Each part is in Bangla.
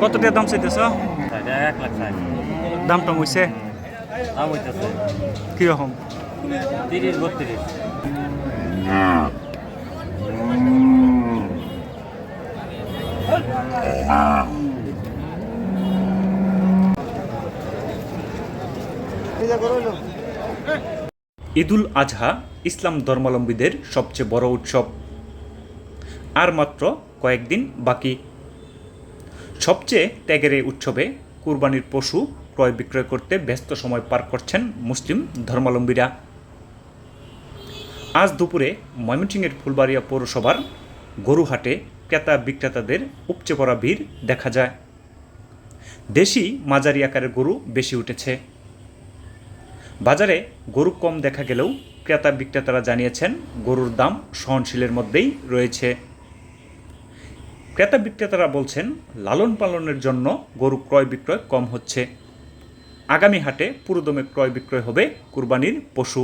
কত টাকা দাম চাইতেছ? এক লাখ দাম টাম হইছে? দাম হইতেছে। কীরকম? তিরিশ বত্রিশ। ঈদুল আজহা ইসলাম ধর্মাবলম্বীদের সবচেয়ে বড় উৎসব। আর মাত্র কয়েকদিন বাকি। সবচেয়ে ত্যাগের এই উৎসবে কুরবানির পশু ক্রয় বিক্রয় করতে ব্যস্ত সময় পার করছেন মুসলিম ধর্মাবলম্বীরা। আজ দুপুরে ময়মনসিংহের ফুলবাড়িয়া পৌরসভার গরুহাটে ক্রেতা বিক্রেতাদের উপচে পড়া ভিড় দেখা যায়। দেশি মাঝারি আকারের গরু বেশি উঠেছে। বাজারে গরু কম দেখা গেলেও ক্রেতা বিক্রেতারা জানিয়েছেন, গরুর দাম সহনশীলের মধ্যেই রয়েছে। ক্রেতা বিক্রেতারা বলছেন লালন পালনের জন্য গরু ক্রয় বিক্রয় কম হচ্ছে। আগামী হাটে পুরোদমে ক্রয় বিক্রয় হবে কুরবানির পশু।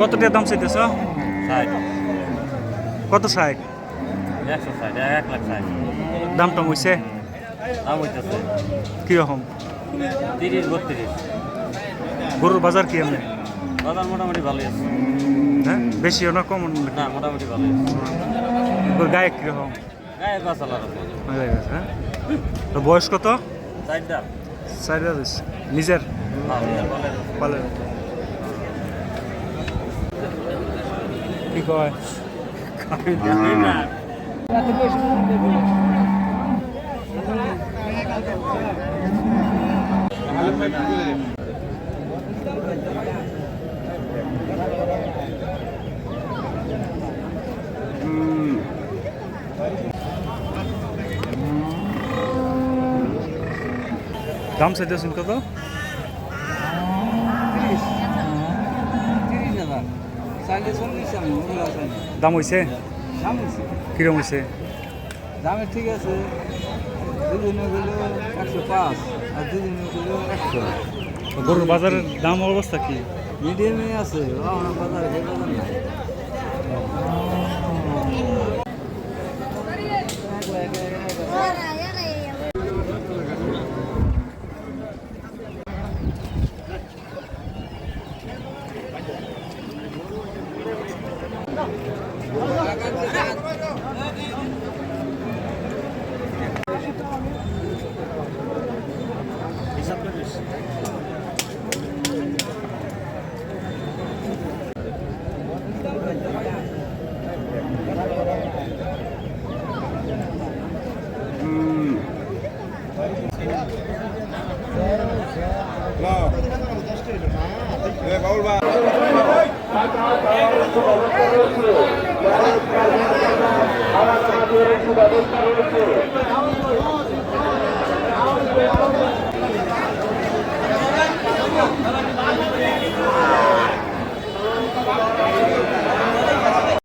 কত টাকা দাম চাইতেছ? কত ষাট? দাম টাম হইছে দাম হইতেছে। কীরকম? তিরিশ বত্রিশ। গরুর বাজার কি এমনি? বাজার মোটামুটি ভালোই আছে। হ্যাঁ? বেশিও না কম না? মোটামুটি ভালোই আছে। গায়ে কীরকম? গায়ে গাছ আলার আছে হয়ে গেছে হ্যাঁ? তো বয়স কত? চারটা। নিজের? হ্যাঁ কি কয়? দাম চাইতেছেন কত দাম হইছে কিরম হইছে দামে ঠিক আছে দুদিনে গেল একশো পাঁচ আর দুদিনে একশো গরুর বাজারের দাম অবস্থা কি? মিডিয়ামে আছে। বাজার হে বাজার ব্যবস্থা রয়েছে